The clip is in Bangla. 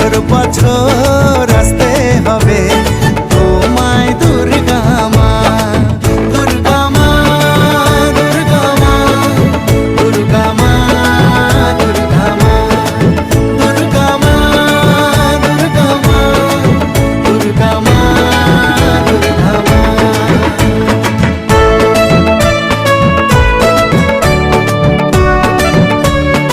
বছর বছর আসতে হবে।